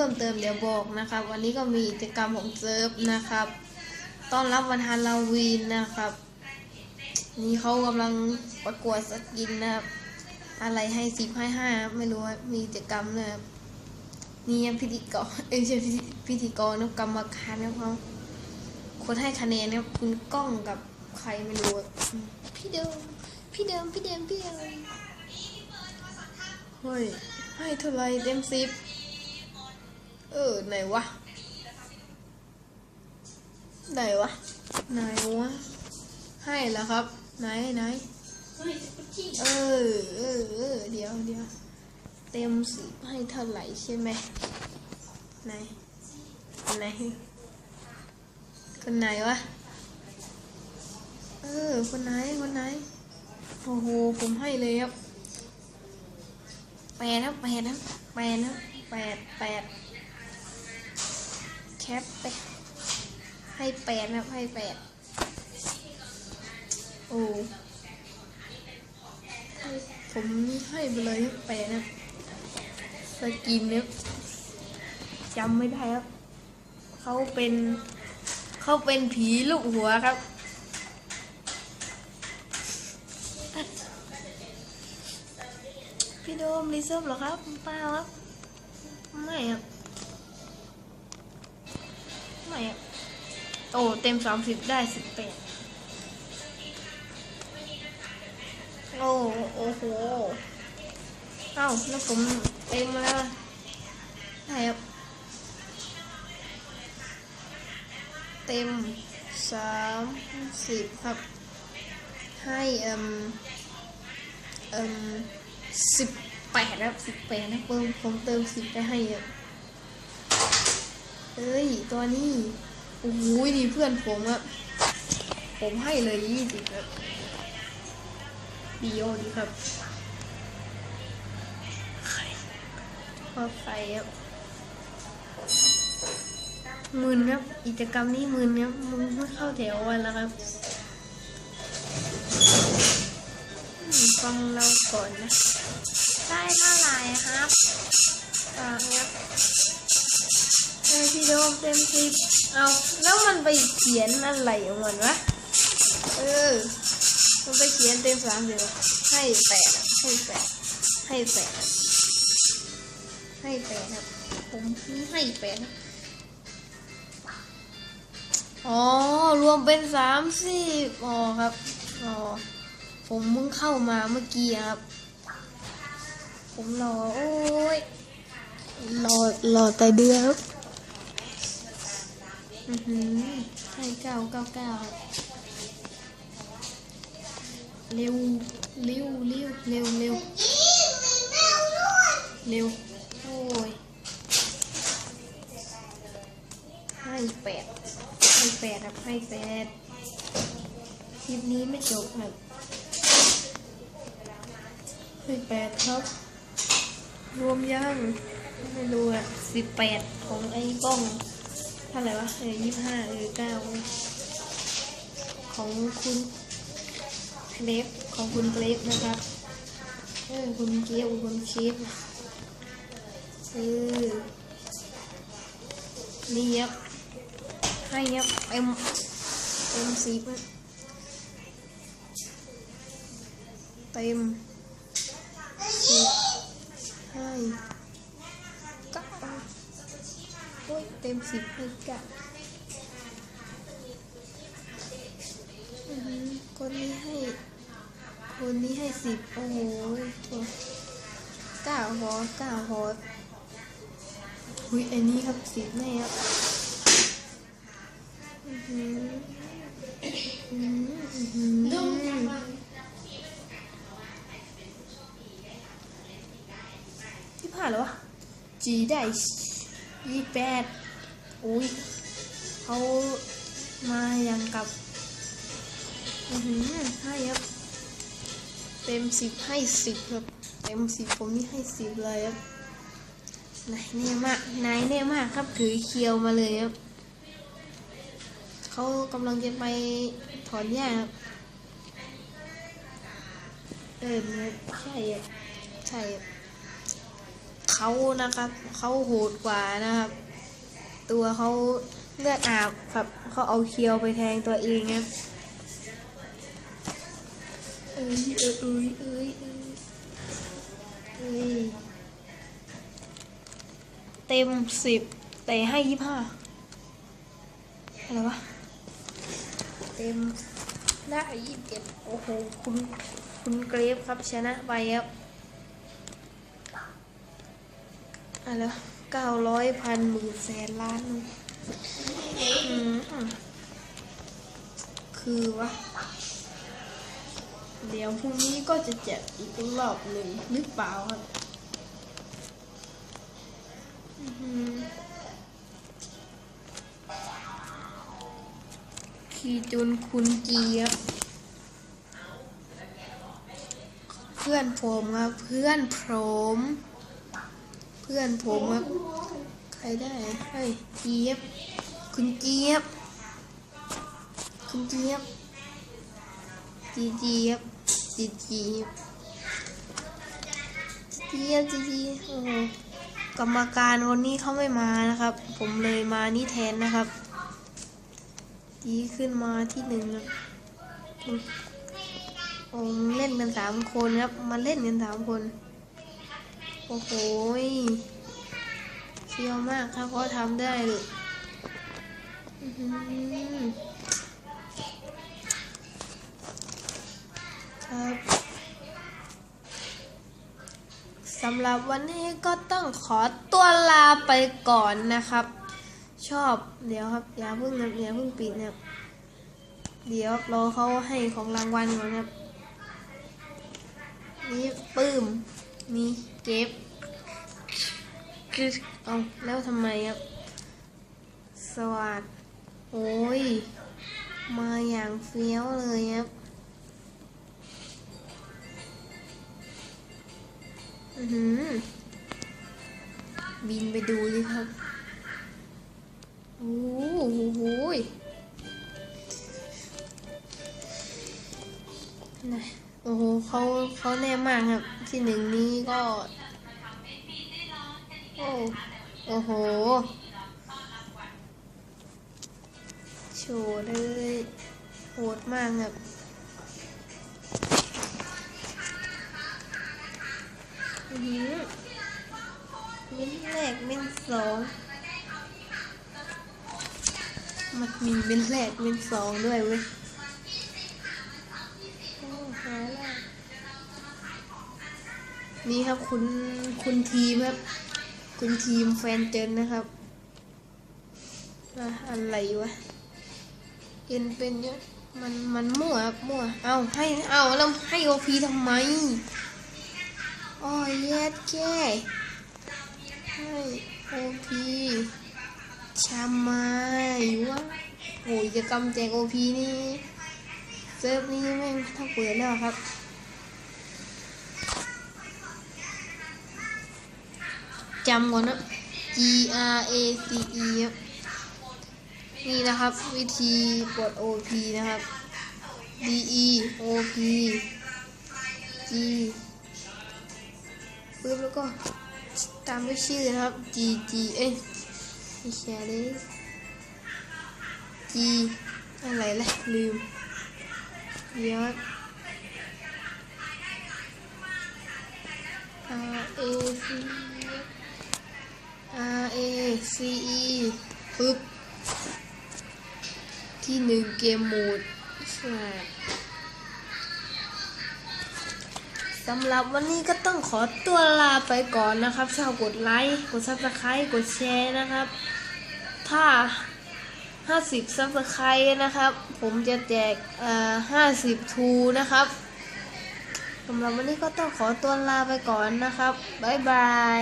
เพิ่มเติมเดี๋ยวบอกนะครับ วันนี้ก็มีกิจกรรมของเซิร์ฟนะครับ ต้อนรับวันฮาโลวีนนะครับ นี่เขากำลังประกวดสกินนะครับ อะไรให้สิบให้ห้าไม่รู้ว่ามีกิจกรรมเลยครับนี่ยังพิธีกรเอ้ยไม่ใช่พิธีกรนะกรรมการนะครับคนให้คะแนนนะครับคุณกล้องกับใครไม่รู้พี่เดิมพี่เดิมพี่เดิมพี่เดิมเฮ้ยให้เท่าไหรเต็มสิบ เออ ไหนวะ ไหนวะ ไหนวะ ให้แล้วครับ ไหนไหนเออเออเออเดี๋ยวเดี๋ยวเต็มสิบให้เท่าไหร่ใช่ไหมไหนไหนคนไหนวะ เออ คนไหน คนไหน โอ้โห ผมให้เลยครับแปดครับแปดครับแปดครับแปดแปด ปไปให้แปดครับให้แปดโอ้ผมให้ไปเลยแปดนะสกินเนี่ยจำไม่ได้ครับ เขาเป็นเขาเป็นผีลูกหัวครับพี่โดมรีเซิร์ฟเหรอครับเปล่าครับ ไม่ครับ ไม่โอ้เต็มสามสิบได้สิบแปดโอ้โอ้โหเอ้าแล้วผมเต็มแล้วใช่ครับเต็มสามสิบครับ ให้เอ่มเอ่มสิบแปดครับสิบแปดนะเพิ่มผมเติมสิบไปให้อะ เอ้ย ตัวนี้โอ้โหดีเพื่อนผมอะผมให้เลยยี่สิบครับดีโอดีครับพอใส่ครับหมื่นครับกิจกรรมนี้หมื่นครับมึงไม่เข้าแถววันแล้วครับอืมฟังเราก่อนนะ ได้เท่าไหร่ครับอ่าครับเออ พี่โดมเต็มสิบเอาแล้วมันไปเขียนอะไรของมันวะเออมันไปเขียนเต็มสามเดียวให้แปดให้แปดให้แปดให้แปดครับผมให้แปดครับอ๋อ รวมเป็นสามสิบอ๋อครับอ๋อผมเพิ่งเข้ามาเมื่อกี้ครับ ผมรอ โอ้ยรอรอแต่เดือนครับ อือหือให้เก้าเก้าเก้าเร็วเร็วเร็วเร็วเร็วเร็วโอ้ยให้แปดให้แปดครับให้แปดคลิปนี้ไม่จบครับให้แปดครับ รวมยังไม่รู้อะสิบแปดของไอ้กล้อง เท่าไหร่วะเออยี่ห้าเออเก้าของคุณเกรฟของคุณเกรฟนะครับเออคุณเกรฟคุณเคฟเออนี่ครับให้ครับเต็มเต็มสิบอะเต็มสิบให้ อ้ยเต็มสิบให้เก้าอือหือคนนี้ให้ คนนี้ให้สิบโอ้โหตัวเก้าพอเก้าพออุ้ยอันนี้ครับสิบแน่ครับอื้อหืออื้อหืออื้อหือที่ผ่านแล้ววะจีได้ ยี่แปดอุ้ยเขามาอย่างกับ อือหือให้ครับ เต็มสิบให้สิบครับ เต็มสิบผมนี่ให้สิบเลยครับนายแน่มากนายแน่มากครับถือเคียวมาเลยครับเขากำลังจะไปถอนหญ้าครับเออใช่ครับใช่ครับ เขานะครับ เขาโหดกว่านะครับ ตัวเขาเลือดอาบครับเขาเอาเคียวไปแทงตัวเองครับเอ้ยเอ้ยเอ้ยเอ้ยเอ้ยเต็มสิบแต่ให้ยี่ห้าอะไรวะเต็มได้ยี่สิบเอ็ดโอ้โหคุณคุณเกรฟครับชนะไปครับ อะไรวเก้าร้อยพันหมื่นแสนล้านอืมคือวะ เดี๋ยวพรุ่งนี้ก็จะแจกอีกรอบหนึ่งหรือเปล่าครับอื้อหือคีจุนคุณเจีครับเพื่อนผมครับเพื่อนผม พื่อนผมครับ ใครได้เฮ้ยเจี๊ยบ คุณเจี๊ยบ คุณเจี๊ยบ จีเจี๊ยบ จีเจี๊ยบเจี๊ยบจีเจี๊ยบโอ้กรรมการวันนี้เขาไม่มานะครับ ผมเลยมานี่แทนนะครับ จีขึ้นมาที่หนึ่งครับโอ้เล่นกันสามคนครับ มาเล่นกันสามคน โอ้โหเชียวมากถ้าเขาทำได้เลยอื้อหือครับสำหรับวันนี้ก็ต้องขอตัวลาไปก่อนนะครับ ชอบเดี๋ยวครับอย่าเพิ่งนะอย่าเพิ่งปิดนะเดี๋ยวรอเขาให้ของรางวัลก่อนครับนี่ปื้มมีเก็บคือเอาแล้วทำไมครับ สวัสดโอ้ย มาอย่างเฟี้ยวเลยครับอือหือบินไปดูดิครับ โอ้โหนะ โอ้โหเขาเขาแน่มากครับ ที่หนึ่งนี้ก็ โอ้โอ้โห โชว์เลยโหดมากครับอือหือมิ้นแรกมิ้นสองมันมีเป็นแรกเป็นสองด้วยเว้ย นี่ครับคุณคุณทีมครับ คุณทีมแฟนเจนนะครับอะอะไรวะเอ็นเป็นเยอะมันมันมั่วครับมั่วเอาให้เอาแล้วให้โอพีทำไมอ้ยแย่แก่ให้โอพีชามาวะโอ้ยจะกำแจกโอพีนี่เซิร์ฟนี่แม่งถ้าเปิดแล้วครับ จำก่อนนะ G R A C E นี่นะครับวิธีกด O P นะครับ D E O P G ปึ๊บแล้วก็ตามด้วยชื่อนะครับ G G เอ้ยไม่ใช่เลย G อะไรล่ะ ลืมเดี๋ยว R A C R A C E ปึ๊บ ที่หนึ่งเกมโหมดใช่สำหรับวันนี้ก็ต้องขอตัวลาไปก่อนนะครับ ชอบกดไลค์ กดซับสไครต์กดแชร์นะครับ ถ้า 50ซับสไครต์นะครับ ผมจะแจกเอ่อ50 ทูนะครับสำหรับวันนี้ก็ต้องขอตัวลาไปก่อนนะครับ บ๊ายบาย